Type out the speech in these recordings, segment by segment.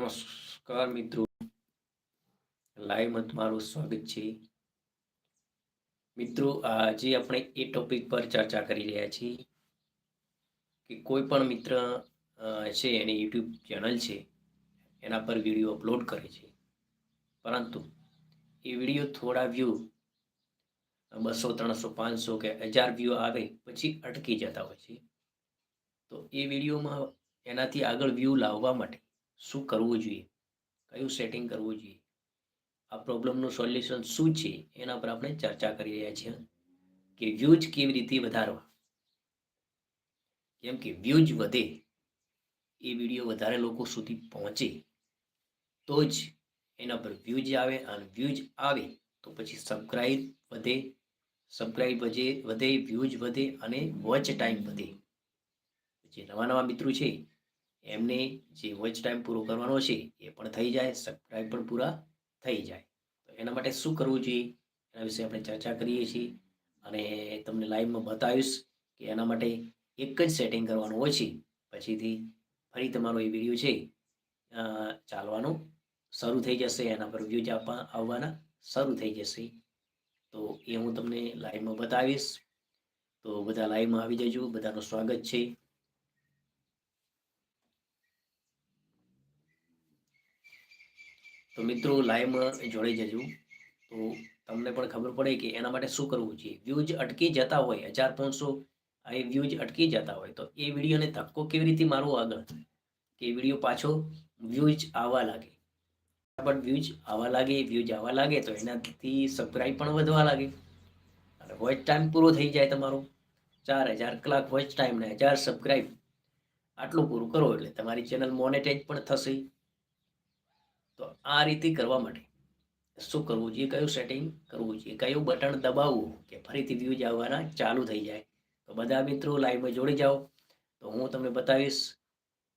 નમસ્કાર મિત્રો. લાઈવમાં તમારું સ્વાગત છે. મિત્રો, આજે આપણે એ ટોપિક પર ચર્ચા કરી રહ્યા છીએ કે કોઈ પણ મિત્ર છે એની યુટ્યુબ ચેનલ છે, એના પર વીડિયો અપલોડ કરે છે. પરંતુ એ વીડિયો થોડા વ્યૂ બસો, ત્રણસો, પાંચસો કે હજાર વ્યૂ આવે, પછી અટકી જતા હોય છે. તો એ વિડીયોમાં એનાથી આગળ વ્યૂ લાવવા માટે શું કરવું જોઈએ? કયું સેટિંગ કરવું જોઈએ? આ પ્રોબ્લેમનું સોલ્યુશન શું છે? એના પર આપણે ચર્ચા કરી રહ્યા છીએ. કે વ્યૂઝ કેવી રીતે વધારવા? કેમ કે વ્યૂઝ વધે, એ વીડિયો વધારે લોકો સુધી પહોંચે. તો જ એના પર વ્યૂઝ આવે અને વ્યૂઝ આવે તો પછી સબસ્ક્રાઈબ વધે. સબસ્ક્રાઈબ વધે વધે વ્યૂઝ વધે અને વોચ ટાઈમ વધે. જે નવા નવા મિત્રો છે એમને જે વોચ ટાઈમ પૂરો કરવાનો છે, એ પણ થઈ જાય સબસ્ક્રાઈબ પણ પૂરા થઈ જાય. તો એના માટે શું કરવું જોઈએ? એના વિશે આપણે ચર્ચા કરીએ છીએ અને તમને લાઈવમાં બતાવીશ કે એના માટે એક જ સેટિંગ કરવાનું હોય છે. પછીથી ફરી તમારો એ વીડિયો છે ચાલવાનો શરૂ થઈ જશે. એના પર વ્યૂઝ આપવા, આવવાના શરૂ થઈ જશે. તો એ હું તમને લાઈવમાં બતાવીશ. તો બધા લાઈવમાં આવી જજો. બધાનું સ્વાગત છે. તો મિત્રો લાઈવમાં જોડાઈ જજો. તો તમને પણ ખબર પડે કે એના માટે શું કરવું જોઈએ? વ્યૂઝ અટકી જતા હોય, હજાર પાંચસો એ વ્યૂઝ અટકી જતા હોય. તો એ વિડીયોને ધક્કો કેવી રીતે મારવો આગળ? કે એ વીડિયો પાછો વ્યૂઝ આવવા લાગે? બટ વ્યૂઝ આવવા લાગે વ્યૂઝ આવવા લાગે, તો એનાથી સબસ્ક્રાઈબ પણ વધવા લાગે. અને વોચ ટાઈમ પૂરો થઈ જાય તમારો. ચાર હજાર કલાક વોઇસ ટાઈમ ને હજાર સબસ્ક્રાઈબ આટલું પૂરું કરો એટલે તમારી ચેનલ મોનેટાઈઝ પણ થશે. તો આ રીતે કરવા માટે શું કરવું? જોઈએ કયું સેટિંગ કરવું? જોઈએ કયું બટન દબાવવું? કે ફરીથી વ્યૂઝ આવવાના ચાલુ થઈ જાય. તો બધા મિત્રો લાઈવમાં જોડી જાઓ. તો હું તમને બતાવીશ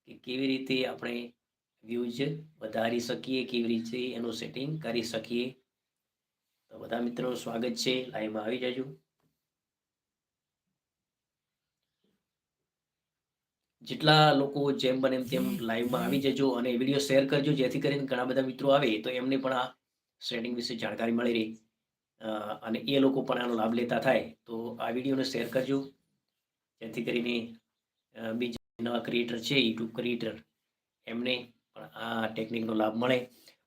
કે કેવી રીતે આપણે વ્યૂઝ વધારી શકીએ, કેવી રીતે એનું સેટિંગ કરી શકીએ. તો બધા મિત્રોનું સ્વાગત છે. લાઈવમાં આવી જજો. જેટલા લોકો જેમ બને એમ તેમ લાઈવમાં આવી જજો અને વીડિયો શેર કરજો, જેથી કરીને ઘણા બધા મિત્રો આવે, તો એમને પણ આ શ્રેડિંગ વિશે જાણકારી મળી રહી. અને એ લોકો પણ આનો લાભ લેતા થાય, તો આ વિડીયોને શેર કરજો. જેથી કરીને બીજા નવા ક્રિએટર છે યુટ્યુબ ક્રિએટર એમને પણ આ ટેકનિકનો લાભ મળે.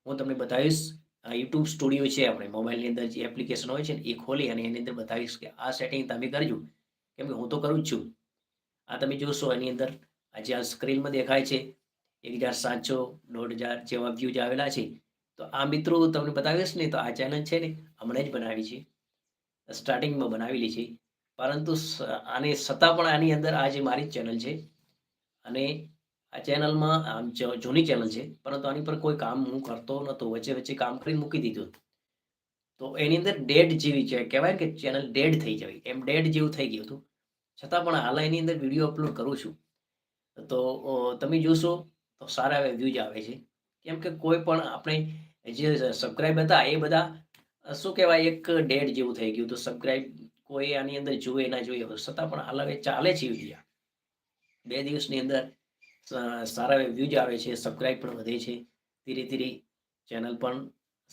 હું તમને બતાવીશ, આ યુટ્યુબ સ્ટુડિયો છે આપણે મોબાઈલની અંદર જે એપ્લિકેશન હોય છે ને, એ ખોલી અને એની અંદર બતાવીશ કે આ સેટિંગ તમે કરજો. કેમ કે હું તો કરું જ છું. આ તમે જોશો એની અંદર આ જે આ સ્ક્રીનમાં દેખાય છે. એક હજાર સાતસો, દોઢ હજાર જેવા વ્યૂઝ આવેલા છે. તો આ મિત્રો તમને બતાવીશ ને, તો આ ચેનલ છે ને હમણાં જ બનાવી છે. સ્ટાર્ટિંગમાં બનાવેલી છે. પરંતુ આને છતાં પણ આની અંદર આ જે મારી ચેનલ છે, અને આ ચેનલમાં આમ જૂની ચેનલ છે, પરંતુ આની પર કોઈ કામ હું કરતો નહોતો વચ્ચે વચ્ચે કામ કરીને મૂકી દીધું તો એની અંદર ડેડ જેવી છે, કહેવાય કે ચેનલ ડેડ થઈ જવી, એમ ડેડ જેવું થઈ ગયું હતું. છતાં પણ હાલ એની અંદર વીડિયો અપલોડ કરું છું. તો તમે જોશો તો સારા એવા વ્યૂઝ આવે છે. કેમ કે કોઈ પણ આપણે જે સબસ્ક્રાઈબ હતા, એ બધા શું કહેવાય, એક ડેડ જેવું થઈ ગયું. તો સબસ્ક્રાઈબ કોઈ આની અંદર જુએ, ના જોઈએ છતાં પણ હવે ચાલે છે વિડીયા બે દિવસની અંદર સારા એવા વ્યૂઝ આવે છે સબસ્ક્રાઈબ પણ વધે છે. ધીરે ધીરે ચેનલ પણ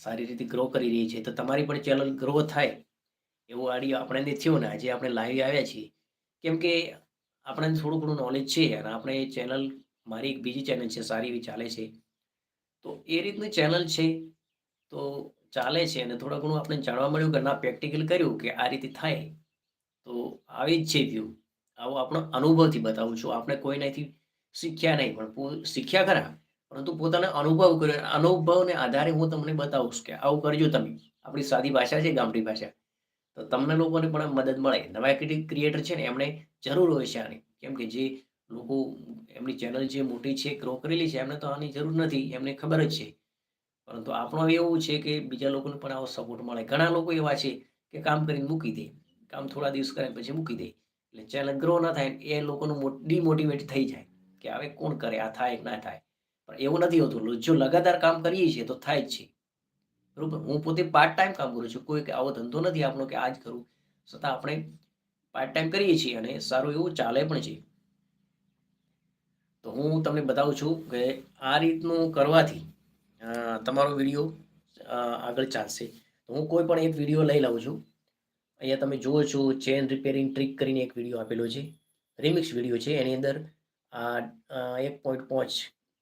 સારી રીતે ગ્રો કરી રહી છે. તો તમારી પણ ચેનલ ગ્રો થાય એવું આડિયો આપણે થયો ને, આજે આપણે લાઈવ આવ્યા છીએ. કેમ કે આપણને થોડું ઘણું નોલેજ છે અને આપણે એ ચેનલ મારી એક બીજી ચેનલ છે, સારી એવી ચાલે છે. તો એ રીતની ચેનલ છે. તો ચાલે છે અને થોડા ઘણું આપણે જાણવા મળ્યું કે ના પ્રેક્ટિકલ કર્યું કે આ રીતે થાય. તો આવી જ છે વ્યૂ આવો આપણો અનુભવથી બતાવું છું. આપણે કોઈનાથી શીખ્યા નહીં, પણ શીખ્યા ખરા. પરંતુ પોતાનો અનુભવ કર્યો. અનુભવને આધારે હું તમને બતાવું કે આવું કરજો તમે. આપણી સાદી ભાષા છે, ગામડી ભાષા. તો તમને લોકોને પણ મદદ મળે. નવા ક્રિએટર છે ને, એમણે જરૂર હોય છે આની. કેમ કે જે લોકો એમની ચેનલ જે મોટી છે ગ્રો કરેલી છે, એમને તો આની જરૂર નથી, એમને ખબર જ છે. પરંતુ આપણો એવું છે કે બીજા લોકોને પણ આવો સપોર્ટ મળે. ઘણા લોકો એવા છે કે કામ કરીને મૂકી દે, કામ થોડા દિવસ કરે પછી મૂકી દે. એટલે ચેનલ ગ્રો ના થાય એ લોકોનું ડિમોટિવેટ થઈ જાય કે હવે કોણ કરે, આ થાય ના થાય. પણ એવું નથી હોતું. જો લગાતાર કામ કરીએ છીએ તો થાય જ છે. બરોબર? હું પોતે પાર્ટ ટાઈમ કામ કરું છું. કોઈ આવો ધંધો નથી આપણો કે આ જ કરું. છતાં આપણે પાર્ટ ટાઈમ કરીએ છીએ અને સારું એવું ચાલે પણ છે. તો હું તમને બતાવું છું કે આ રીતનું કરવાથી તમારો વીડિયો આગળ ચાલશે. તો હું કોઈ પણ એક વીડિયો લઈ લઉં છું. અહીંયા તમે જુઓ છો ચેન રિપેરિંગ ટ્રીક કરીને એક વીડિયો આપેલો છે. રિમિક્સ વીડિયો છે, એની અંદર આ એક પોઈન્ટ પાંચ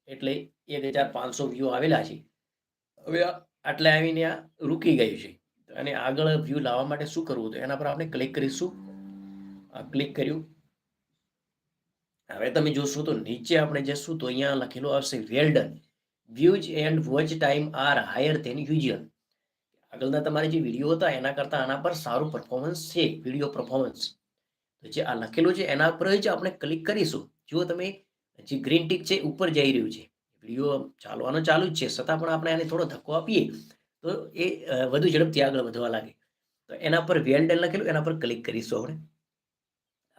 એટલે એક હજાર પાંચસો વ્યૂ આવેલા છે. હવે આટલે આવીને આ રૂકી ગયું છે. અને આગળ વ્યૂ લાવવા માટે શું કરવું? તો એના પર આપણે ક્લિક કરીશું. ક્લિક કર્યું. હવે તમે જોશો તો નીચે આપણે જશું તો અહીંયા લખેલું આવશે well done views and watch time are higher than usual આગળના તમારે જે વીડિયો હતા એના કરતાં આના પર સારું પરફોર્મન્સ છે વીડિયો પરફોર્મન્સ તો જે આ લખેલું છે એના પર જ આપણે ક્લિક કરીશું. જુઓ તમે, જે ગ્રીન ટીક છે ઉપર જઈ રહ્યું છે. વીડિયો ચાલવાનો ચાલુ જ છે, છતાં પણ આપણે આને થોડો ધક્કો આપીએ તો એ વધુ ઝડપથી આગળ વધવા લાગે. તો એના પર વેલ લખેલું, એના પર ક્લિક કરીશું આપણે.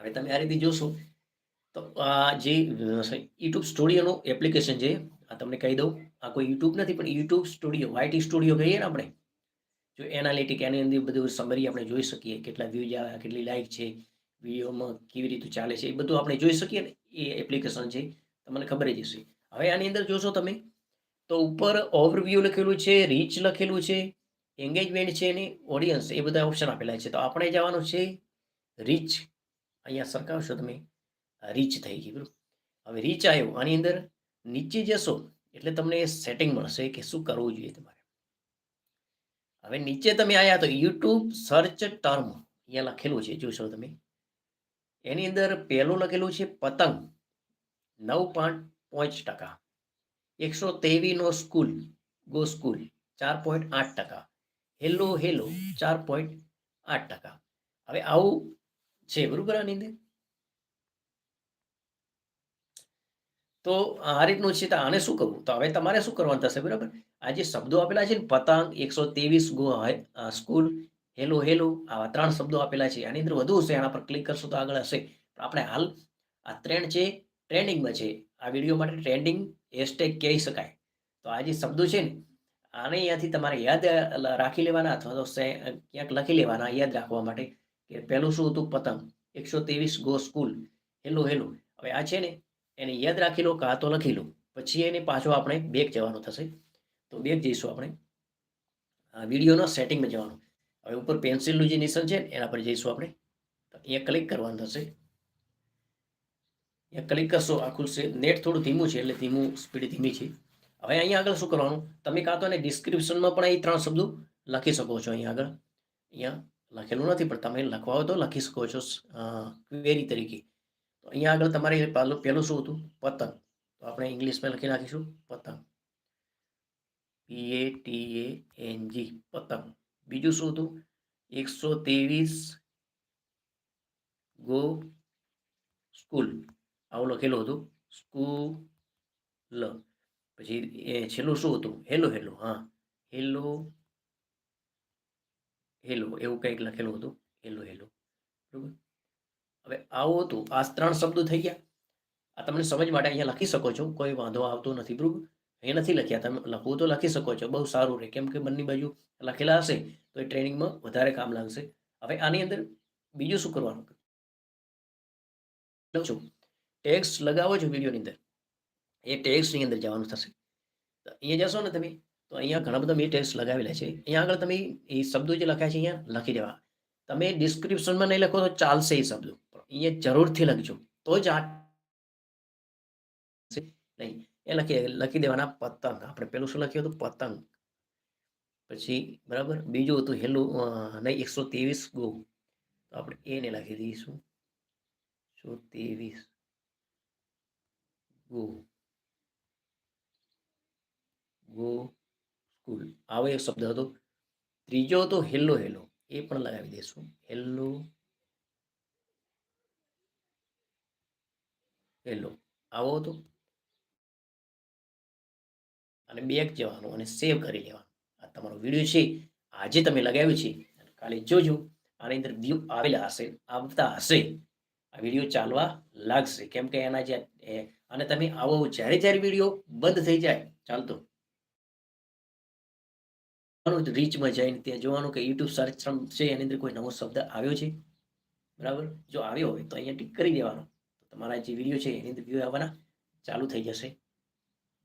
હવે તમે આ રીતે જોશો, તો આ જે યુટ્યુબ સ્ટુડિયોનું એપ્લિકેશન છે, આ તમને કહી દઉં, આ કોઈ યુટ્યુબ નથી, પણ યુટ્યુબ સ્ટુડિયો વાયટી સ્ટુડિયો કહીએ ને આપણે, જો એનાલિટિક એની અંદર બધું સમરી આપણે જોઈ શકીએ, કેટલા વ્યૂઝ આવ્યા કેટલી લાઈક છે વિડીયોમાં કેવી રીતે ચાલે છે, એ બધું આપણે જોઈ શકીએ ને, એ એપ્લિકેશન છે તમને ખબર જ હશે. હવે આની અંદર જોશો તમે, તો ઉપર ઓવરવ્યૂ લખેલું છે રીચ લખેલું છે એન્ગેજમેન્ટ છે ને ઓડિયન્સ એ બધા ઓપ્શન આપેલા છે. તો આપણે જવાનું છે રીચ અહીંયા સરખાવશો તમે. રીચ થઈ ગઈ, બરાબર? હવે રીચ આવ્યો. આની અંદર નીચે જશો એટલે તમને સેટિંગ મળશે કે શું કરવું જોઈએ તમારે. હવે નીચે તમે આવ્યા તો યુટ્યુબ સર્ચ ટર્મ અહીંયા લખેલું છે. જોશો તમે. એની અંદર પહેલું લખેલું છે પતંગ. નવ પોઈન્ટ પાંચ ટકા. એકસો તેવીનો સ્કૂલ ગો સ્કૂલ ચાર પોઈન્ટ આઠ ટકા. હેલો હેલો ચાર પોઈન્ટ આઠ ટકા. હવે આવું છે બરોબર આની અંદર તો આ રીતનું છે, તો આને શું કરવું? તો હવે તમારે શું કરવાનું થશે, બરાબર? આ જે શબ્દો આપેલા છે ને, પતંગ એકસો ત્રેવીસ સ્કૂલ, હેલો હેલો, આવા ત્રણ શબ્દો આપેલા છે. આની અંદર વધુ હશે, આના પર ક્લિક કરશો તો આગળ હશે. આપણે હાલ આ ટ્રેન્ડ છે ટ્રેન્ડિંગમાં છે. આ વીડિયો માટે ટ્રેન્ડિંગ હેશટેગ કહી શકાય. તો આ જે શબ્દો છે ને, આને અહીંયાથી તમારે યાદ રાખી લેવાના અથવા તો ક્યાંક લખી લેવાના યાદ રાખવા માટે. કે પહેલું શું હતું? પતંગ. એકસો ત્રેવીસ ગો સ્કૂલ. Hello hello. હવે આ છે ને, એને યાદ રાખી લો કાં તો લખી લો. પછી એને પાછો આપણે બેગ જવાનું થશે. તો બેગ જઈશું આપણે. વિડીયોના સેટિંગમાં જવાનું. હવે ઉપર પેન્સિલનું જે નિશાન છે એના પર જઈશું આપણે. તો અહીંયા ક્લિક કરવાનું થશે. અહીંયા ક્લિક કરશો, આ ખુલશે. નેટ થોડું ધીમું છે, એટલે ધીમું સ્પીડ ધીમી છે. હવે અહીંયા આગળ શું કરવાનું? તમે કાં તો એને ડિસ્ક્રિપ્શનમાં પણ અહીં ત્રણ શબ્દો લખી શકો છો અહીંયા આગળ. અહીંયા લખેલું નથી, પણ તમે લખવા હોય તો લખી શકો છો ક્વેરી તરીકે. તો અહીંયા આગળ તમારે પહેલું પહેલું શું હતું? પતંગ. તો આપણે ઇંગ્લિશમાં લખી નાખીશું, પતંગ. પી એ ટી એ એન જી પતંગ. બીજું શું હતું? એકસો ત્રેવીસ ગો સ્કૂલ. આવું લખેલું હતું. સ્કૂલ. પછી, એ, છેલ્લું શું હતું? હેલો હેલો, હા. હેલો હેલો, એવું કંઈક લખેલું હતું. Hello hello. બરોબર? હવે આવું હતું. આ ત્રણ શબ્દો થઈ ગયા. આ તમને સમજ માટે અહીંયા લખી શકો છો. કોઈ વાંધો આવતો નથી, બરોબર? અહીંયા નથી લખ્યા. તમે લખવું તો લખી શકો છો. બહુ સારું રહે કેમ કે બંને બાજુ લખેલા હશે, તો એ ટ્રેનિંગમાં વધારે કામ લાગશે. હવે આની અંદર બીજું શું કરવાનું? છું. ટેક્સ લગાવો છો વિડીયોની અંદર. એ ટેક્સની અંદર જવાનું થશે. અહીંયા જશો ને તમે? તો અહીંયા ઘણા બધા મેં ટેક્સ લગાવેલા છે. અહીંયા આગળ તમે એ શબ્દો જે લખ્યા છે અહીંયા લખી દેવા. તમે ડિસ્ક્રિપ્શનમાં નહીં લખો તો ચાલશે એ શબ્દો. અહીંયા જરૂરથી લખજો. તો જ આ નહીં, એ લખી લખી દેવાના પતંગ. આપણે પેલું શું લખ્યું હતું? પતંગ. પછી, બરાબર? બીજું હતું હેલું નહીં, એકસો ત્રેવીસ ગો. તો આપણે એને લખી દઈશું. એકસો ત્રેવીસ ગો. ગો. સ્કૂલ આવો એક શબ્દ હતો. ત્રીજો હતો હેલો હેલો. એ પણ લગાવી દઈશું હેલો હેલો. આવો હતો. અને બેક જવાનું અને સેવ કરી લેવાનું. આ તમારો વીડિયો છે. આજે તમે લગાવ્યું છે. કાલે જોજો. આની અંદર વ્યૂ આવેલા હશે, આવતા હશે. આ વીડિયો ચાલવા લાગશે. કેમ કે એના જે અને તમે આવો જ્યારે જ્યારે વીડિયો બંધ થઈ જાય, ચાલતો. રીચમાં જઈને ત્યાં જોવાનું કે યુટ્યુબ સર્ચ છે, એની અંદર કોઈ નવો શબ્દ આવ્યો છે? બરાબર? જો આવ્યો હોય તો અહીંયા ટીક કરી દેવાનો. તમારા જે વીડિયો છે એની અંદર વ્યૂ આવવાના, ચાલુ થઈ જશે.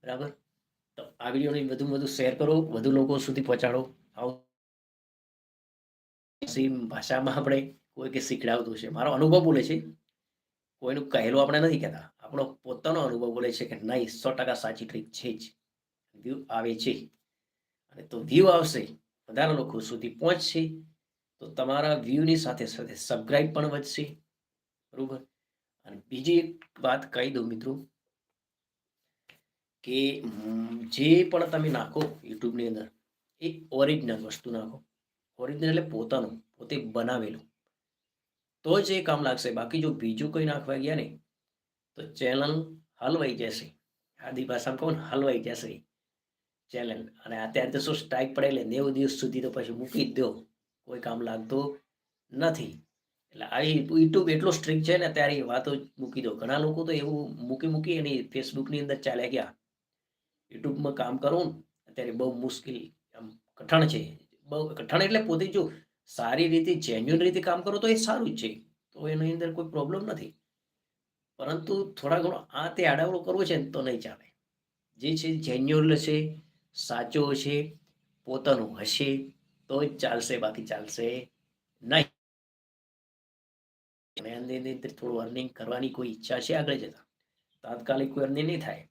બરાબર? તો આ વિડીયોને વધુમાં વધુ શેર કરો, વધુ લોકો સુધી પહોંચાડો. આવું. સેમ ભાષામાં આપણે કોઈ કે શીખડાવતું છે મારો અનુભવ બોલે છે. કોઈનું કહેલું આપણે નથી કહેતા. આપણો પોતાનો અનુભવ બોલે છે કે નહીં, સો ટકા સાચી ટ્રીક છે જ. વ્યૂ આવે છે. અને તો વ્યૂ આવશે. વધારે લોકો સુધી પહોંચશે. તો તમારા વ્યૂની સાથે સાથે સબસ્ક્રાઇબ પણ વધશે. બરોબર? અને બીજી એક વાત કહી દઉં મિત્રો, કે જે પણ તમે નાખો યુટ્યુબની અંદર, એ ઓરિજિનલ વસ્તુ નાખો. ઓરિજિનલ એટલે પોતાનું, પોતે બનાવેલું. તો જ એ કામ લાગશે. બાકી જો બીજું કંઈ નાખવા ગયા ને, તો ચેનલ હલવાઈ જશે. આદિ ભાષામાં કહું ને, હલવાઈ જશે. ચેનલ અને અત્યારે તો શું સ્ટ્રાઇક પડે નેવું દિવસ સુધી તો પછી મૂકી દો. કોઈ કામ લાગતું નથી. એટલે આવી યુટ્યુબ એટલો સ્ટ્રિક છે ને ત્યારે એ વાતો મૂકી દો. ઘણા લોકો તો એવું મૂકી મૂકી અને ફેસબુકની અંદર ચાલ્યા ગયા. યુટ્યુબમાં કામ કરવું અત્યારે બહુ મુશ્કેલ, આમ કઠણ છે. બહુ કઠણ એટલે પોતે જો સારી રીતે જેન્યુઅન રીતે કામ કરો તો એ સારું જ છે. તો એની અંદર કોઈ પ્રોબ્લેમ નથી. પરંતુ થોડા ઘણો આ તે આડાવડો કરવો છે ને, તો નહીં ચાલે. જે છે જેન્યુઅલ છે સાચો હશે, પોતાનું હશે, તો જ ચાલશે, બાકી ચાલશે નહીં. થોડું અર્નિંગ કરવાની કોઈ ઈચ્છા છે આગળ જતા. તાત્કાલિક કોઈ અર્નિંગ નહીં થાય,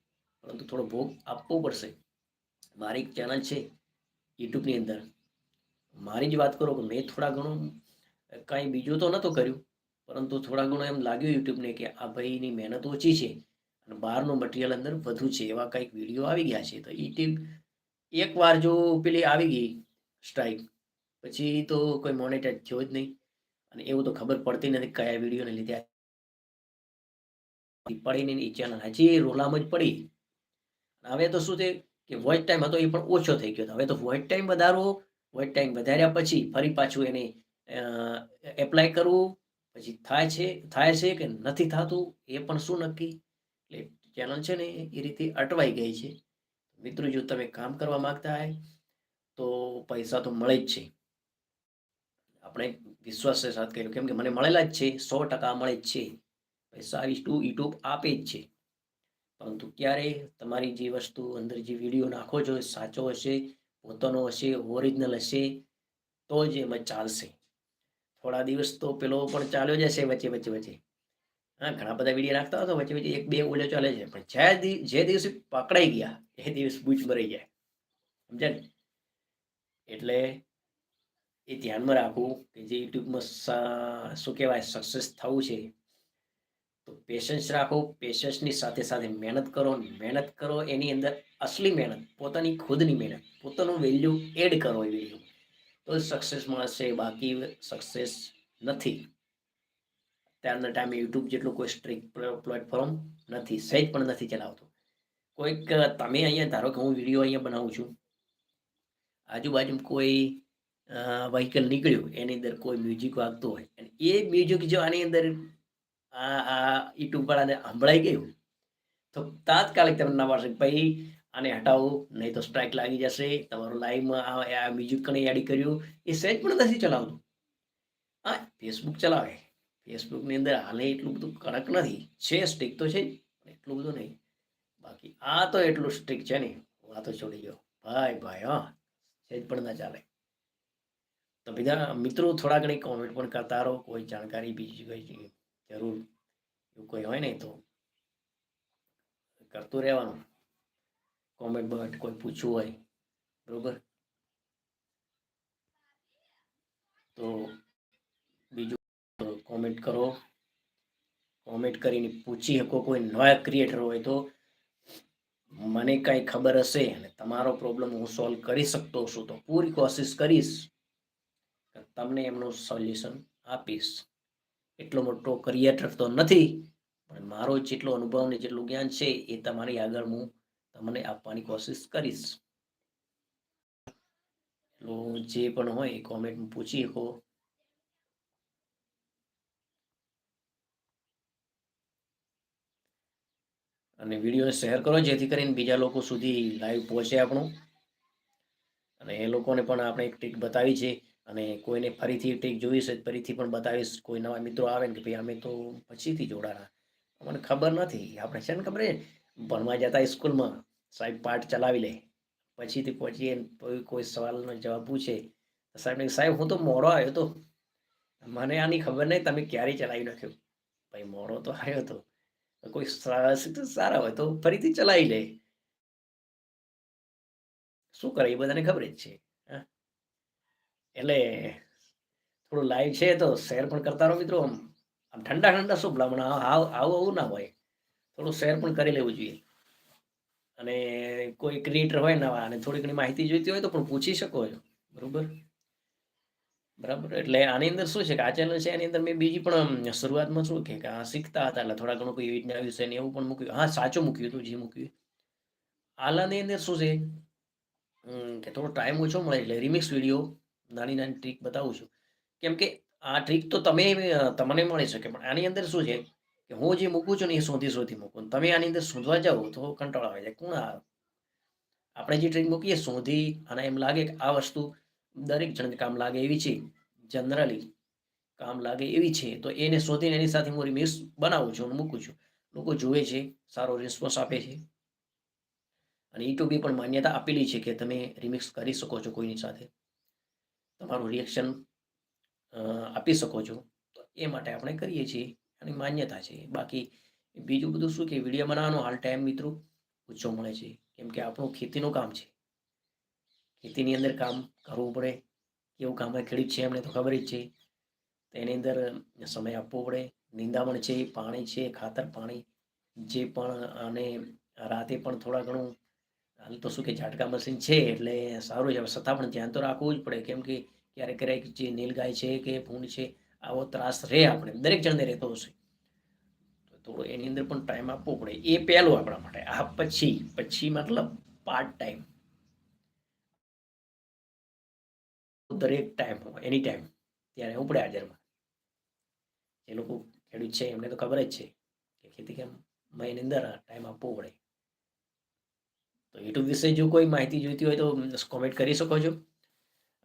પરંતુ થોડો ભોગ આપવો પડશે. મારી એક ચેનલ છે યુટ્યુબની અંદર. મારી જ વાત કરો કે મેં થોડા ઘણું કાંઈ બીજું તો નહોતું કર્યું, પરંતુ થોડા ઘણું એમ લાગ્યું યુટ્યુબને કે આ ભાઈની મહેનત ઓછી છે અને બહારનું મટીરિયલ અંદર વધુ છે, એવા કંઈક વીડિયો આવી ગયા છે. તો યુટ્યુબ એકવાર જો પેલી આવી ગઈ સ્ટ્રાઇક પછી તો કોઈ મોનેટાઈઝ થયો જ નહીં. અને એવું તો ખબર પડતી નથી કયા વિડીયોને લીધે નહીં, એ ચેનલ હજી રોલામાં જ પડી. હવે તો શું છે કે વોચ ટાઈમ હતો એ પણ ઓછો થઈ ગયો હવે તો વોચ ટાઈમ વધારવો વોચ ટાઈમ વધાર્યા પછી ફરી પાછું એને એપ્લાય કરવું, પછી થાય છે થાય છે કે નથી થતું એ પણ શું નક્કી? એટલે ચેનલ છે ને એ રીતે અટવાઈ ગઈ છે. મિત્રો, જો તમે કામ કરવા માંગતા હોય, તો પૈસા તો મળે જ છે. આપણે વિશ્વાસ સાથે કહ્યું કેમ કે મને મળેલા જ છે, સો ટકા મળે જ છે. પૈસા યુટ્યુબ યુટ્યુબ આપે જ છે. પરંતુ ક્યારે તમારી જે વસ્તુ અંદર જે વીડિયો નાખો છો, સાચો હશે, પોતાનો હશે ઓરિજિનલ હશે, તો જ એમાં ચાલશે. થોડા દિવસ તો પેલો પણ ચાલ્યો જશે વચ્ચે વચ્ચે વચ્ચે. હા, ઘણા બધા વીડિયો નાખતા હતા વચ્ચે વચ્ચે એક બે ઓલો ચાલે છે. પણ જે જે દિવસે પકડાઈ ગયા, એ દિવસ બૂચ મરી જાય. સમજે ને? એટલે એ ધ્યાનમાં રાખવું કે જે યુટ્યુબમાં શું કહેવાય સક્સેસ થવું છે, તો પેશન્સ રાખો પેશન્સની સાથે સાથે મહેનત કરો મહેનત કરો એની અંદર અસલી મહેનત, પોતાની ખુદની મહેનત, પોતાનું વેલ્યુ એડ કરો એ વીડિયો તો સક્સેસ મળશે, બાકી સક્સેસ નથી. અત્યારના ટાઈમે યુટ્યુબ જેટલું કોઈ સ્ટ્રીક પ્લેટફોર્મ નથી સહેજ પણ નથી ચલાવતું. કોઈક, તમે અહીંયા, ધારો કે હું વીડિયો અહીંયા બનાવું છું આજુબાજુ કોઈ વ્હીકલ નીકળ્યું, એની અંદર કોઈ મ્યુઝિક વાગતું હોય, અને એ મ્યુઝિક જો આની અંદર, આ આ યુટ્યુબ વાળાને સંભળાઈ ગયું, તો તાત્કાલિક તમે ના પાડશે ભાઈ, આને હટાવો, નહીં તો સ્ટ્રાઇક લાગી જશે, તમારું લાઈવમાં આ મ્યુઝિક કણે એડ કર્યું, એ સહેજ પણ નથી ચલાવતું. હા ફેસબુક ચલાવે. ફેસબુકની અંદર હાલે એટલું બધું કડક નથી. છે સ્ટ્રીક તો છે જ, એટલું બધું નહીં. બાકી આ તો એટલું સ્ટ્રિક છે ને વાતો છોડી ગયો ભાઈ ભાઈ હા સહેજ પણ ના ચાલે. તો બીજા મિત્રો થોડા ઘણી કોમેન્ટ પણ કરતા રહો કોઈ જાણકારી બીજી કોઈ જરૂર એવું કોઈ હોય ને તો કરતું રહેવાનું. કોમેન્ટ બટ કોઈ પૂછવું હોય બરોબર? તો કોમેન્ટ કરો. કોમેન્ટ કરીને પૂછી શકો કોઈ નવા ક્રિએટર હોય તો. મને કાંઈ ખબર હશે અને તમારો પ્રોબ્લેમ હું સોલ્વ કરી શકતો છું તો પૂરી કોશિશ કરીશ. તમને એમનું સોલ્યુશન આપીશ. એટલો મોટો ક્રિએટર તો નથી, પણ મારો જેટલો અનુભવ ને જેટલું જ્ઞાન છે એ તમારી આગળ હું તમને આપવાની કોશિશ કરીશ. જે પણ હોય એ કોમેન્ટ પૂછી શકો. અને વિડીયોને શેર કરો, જેથી કરીને બીજા લોકો સુધી લાઈવ પહોંચે આપણું. અને એ લોકોને પણ આપણે એક ટ્રીક બતાવી છે, અને કોઈને ફરીથી ટ્રીક જોઈ છે ફરીથી પણ બતાવીશ, કોઈ નવા મિત્રો આવે ને કે ભાઈ અમે તો પછીથી જોડાણા. મને ખબર નથી, આપણે છે ને ખબર ભણવા જતા સ્કૂલમાં સાહેબ પાઠ ચલાવી લે, પછીથી પહોંચીએ કોઈ સવાલનો જવાબ પૂછે. સાહેબ સાહેબ, હું તો મોડો આવ્યો તો, મને આની ખબર નહીં તમે ક્યારે ચલાવી નાખ્યો? ભાઈ મોડો તો આવ્યો તો કોઈ સારા હોય તો ફરીથી ચલાવી લે. શું કરે એ બધાને ખબર જ છે. એટલે થોડું લાઈવ છે તો શેર પણ કરતા રહો મિત્રો આમ. આમ ઠંડા ઠંડા શું ભલામણ આવું આવું ના હોય. થોડું શેર પણ કરી લેવું જોઈએ. અને કોઈ ક્રિએટર હોય નવા અને થોડી ઘણી માહિતી જોઈતી હોય તો પણ પૂછી શકો છો. બરોબર? બરાબર? એટલે આની અંદર શું છે કે આ ચેનલ છે એની અંદર મેં બીજી પણ શરૂઆતમાં શું કે આ શીખતા હતા, એટલે થોડા ઘણું કોઈ યોજના વિશે ને એવું પણ મૂક્યું. હા, સાચું મૂક્યું હતું, જે મૂક્યું. આલાની અંદર શું છે? કે થોડો ટાઈમ ઓછો મળે એટલે રિમિક્સ વીડિયો નાની નાની ટ્રીક બતાવું છું. કેમ કે આ ટ્રીક તો તમે તમને મળી શકે, પણ આની અંદર શું છે કે હું જે મૂકું છું ને એ શોધી શોધી મૂકું. તમે આની અંદર શોધવા જાઓ તો કંટાળો આવે. જાય કોણ આવે આપણે જે ટ્રીક મૂકીએ, શોધી અને એમ લાગે કે આ વસ્તુ દરેક જણને કામ લાગે એવી છે. જનરલી કામ લાગે એવી છે. તો એને શોધીને એની સાથે હું રિમિક્સ બનાવું છું મૂકું છું. લોકો જુએ છે, સારો રિસ્પોન્સ આપે છે. અને યુટ્યુબે પણ માન્યતા આપેલી છે કે તમે રિમિક્સ કરી શકો છો કોઈની સાથે. તમારું રિએક્શન આપી શકો છો. તો એ માટે આપણે કરીએ છીએ અને માન્યતા છે. બાકી બીજું બધું શું કે વીડિયો બનાવવાનો હાલ ટાઈમ મિત્રો ઓછો મળે છે. કેમ કે આપણું ખેતીનું કામ છે. ખેતીની અંદર કામ કરવું પડે. કેવું કામ હોય ખેડૂત છે એમને તો ખબર જ છે. તો એની અંદર સમય આપવો પડે. નિંદામણ છે, પાણી છે, ખાતર, પાણી જે પણ અને રાતે પણ થોડા ઘણું હાલ તો શું કે ઝાટકા મશીન છે એટલે સારું છે. છતાં પણ ધ્યાન તો રાખવું જ પડે. કેમ કે ક્યારેક ક્યારેક જે નીલગાય છે કે ભૂંડ છે, આવો ત્રાસ રહે આપણે. દરેક જણને રહેતો હશે. તો થોડો એની અંદર પણ ટાઈમ આપવો પડે. એ પહેલું આપણા માટે. આ પછી પછી મતલબ પાર્ટ ટાઈમ દરેક ટાઈમ એની ટાઈમ ત્યારે ઉપડે હાજરમાં. જે લોકો ખેડૂત છે, એમને તો ખબર જ છે કે ખેતી કેમ મહિની અંદર ટાઈમ આપવો પડે. તો યુટ્યુબ વિશે જો કોઈ માહિતી જોઈતી હોય તો કોમેન્ટ કરી શકો છો.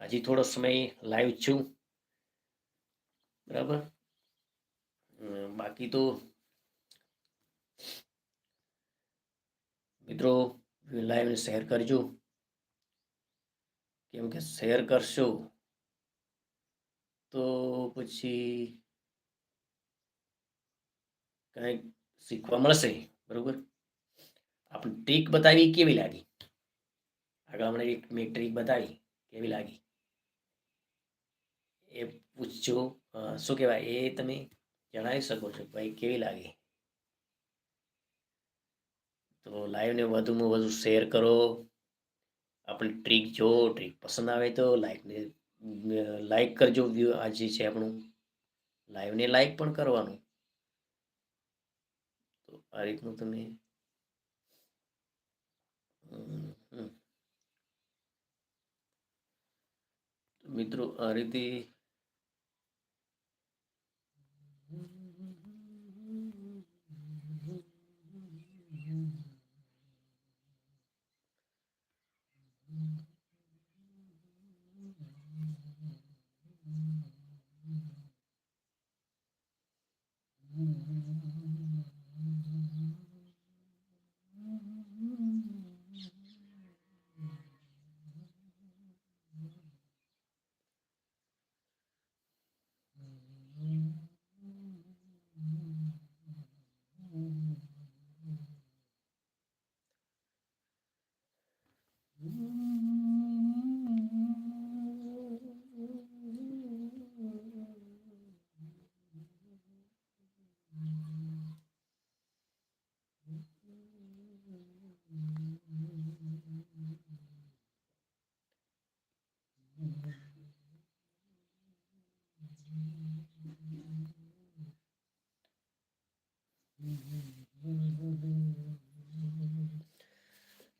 હજી થોડો સમય લાઈવ છું. બરાબર? બાકી તો મિત્રો લાઈવને શેર કરજો. કેમ કે શેર કરશો, તો પછી કંઈક શીખવા મળશે, બરોબર? આપણે ટ્રીક બતાવી કેવી લાગી? આગળ હમણાં એક મેં ટ્રીક બતાવી, કેવી લાગી? એ પૂછજો. શું કહેવાય? એ તમે જણાવી શકો છો ભાઈ કેવી લાગી? તો લાઈવને વધુમાં વધુ શેર કરો. આપણી ટ્રીક જો ટ્રીક પસંદ આવે તો લાઈકને લાઈક કરજો વ્યૂ આ જે છે આપણું લાઈવને લાઈક પણ કરવાનું. તો આ રીતનું તમે મિત્રો, આ રીતે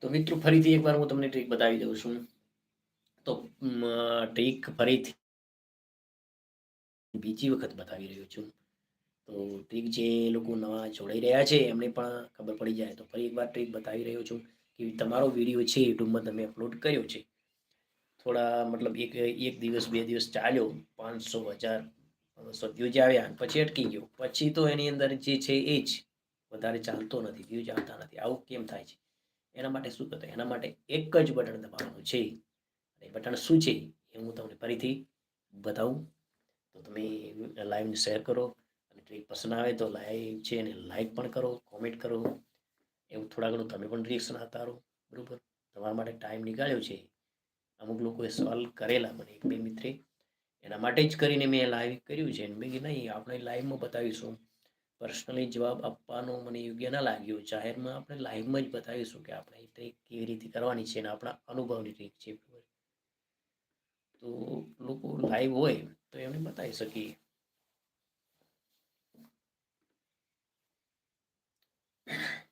તો મિત્રો, ફરીથી એકવાર હું તમને ટ્રીક બતાવી દઉં છું. તો ટ્રીક ફરીથી બીજી વખત બતાવી રહ્યો છું. તો ટ્રીક જે લોકો નવા જોડાઈ રહ્યા છે, એમને પણ ખબર પડી જાય. તો ફરી એકવાર ટ્રીક બતાવી રહ્યો છું કે તમારો વીડિયો છે, યુટ્યુબમાં તમે અપલોડ કર્યો છે. થોડા, મતલબ એક એક દિવસ, બે દિવસ ચાલ્યો, પાંચસો હજાર બસો વ્યૂઝ આવ્યા, પછી અટકી ગયો. પછી તો એની અંદર જે છે એ જ વધારે ચાલતો નથી વ્યૂઝ આવતા નથી. આવું કેમ થાય છે? એના માટે શું કરતો? એના માટે એક જ બટન દબાવવાનું છે. એ બટન શું છે એ હું તમને ફરીથી બતાવું. તો તમે લાઈવને શેર કરો. અને ટ્રીક પસંદ આવે તો લાઈવ છે એને લાઈક પણ કરો, કોમેન્ટ કરો. એવું થોડા ઘણું તમે પણ રિએક્શન આપતા બરાબર? તમારા માટે ટાઈમ નીકાળ્યો છે. અમુક લોકોએ સવાલ કરેલા મને એક બે મિત્રે. એના માટે જ કરીને મેં લાઈવ કર્યું છે. મેં કીધું નહીં, આપણે લાઈવમાં બતાવીશું. પર્સનલી જવાબ આપવાનું મને યોગ્ય ના લાગ્યું જાહેરમાં આપણે લાઈવમાં જ બતાવીશું કે આપણે ટ્રીક કેવી રીતે કરવાની છે અને આપણા અનુભવની ટ્રીક છે તો લોકો લાઈવ હોય તો એમને બતાવી શકીએ Yeah.